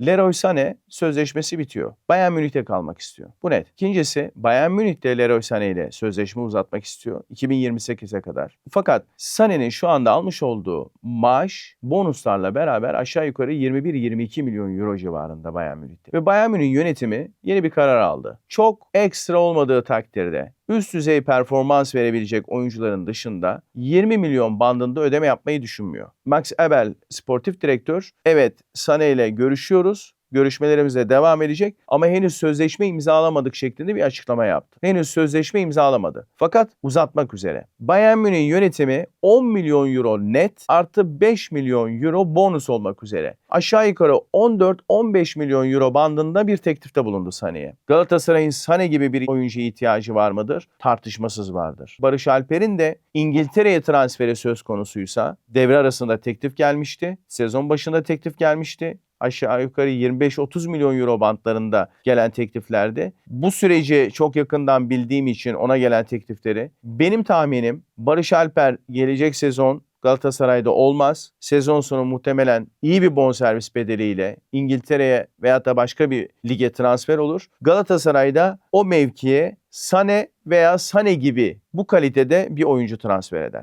Leroy Sané sözleşmesi bitiyor. Bayern Münih'te kalmak istiyor. Bu net. İkincisi Bayern Münih'te Leroy Sané ile sözleşme uzatmak istiyor 2028'e kadar. Fakat Sané'nin şu anda almış olduğu maaş bonuslarla beraber aşağı yukarı 21-22 milyon euro civarında Bayern Münih'te. Ve Bayern Münih yönetimi yeni bir karar aldı. Çok ekstra olmadığı takdirde üst düzey performans verebilecek oyuncuların dışında 20 milyon bandında ödeme yapmayı düşünmüyor. Max Ebel sportif direktör evet Sané ile görüşüyoruz. Görüşmelerimiz de devam edecek ama henüz sözleşme imzalamadık şeklinde bir açıklama yaptı. Henüz sözleşme imzalamadı. Fakat uzatmak üzere. Bayern Münih yönetimi 10 milyon euro net artı 5 milyon euro bonus olmak üzere. Aşağı yukarı 14-15 milyon euro bandında bir teklifte bulundu Sané'ye. Galatasaray'ın Sané gibi bir oyuncuya ihtiyacı var mıdır? Tartışmasız vardır. Barış Alper'in de İngiltere'ye transferi söz konusuysa devre arasında teklif gelmişti. Sezon başında teklif gelmişti aşağı yukarı 25-30 milyon euro bantlarında gelen tekliflerdi. Bu süreci çok yakından bildiğim için ona gelen teklifleri benim tahminim Barış Alper gelecek sezon Galatasaray'da olmaz. Sezon sonu muhtemelen iyi bir bonservis bedeliyle İngiltere'ye veyahut da başka bir lige transfer olur. Galatasaray'da o mevkiye Sane veya Sane gibi bu kalitede bir oyuncu transfer eder.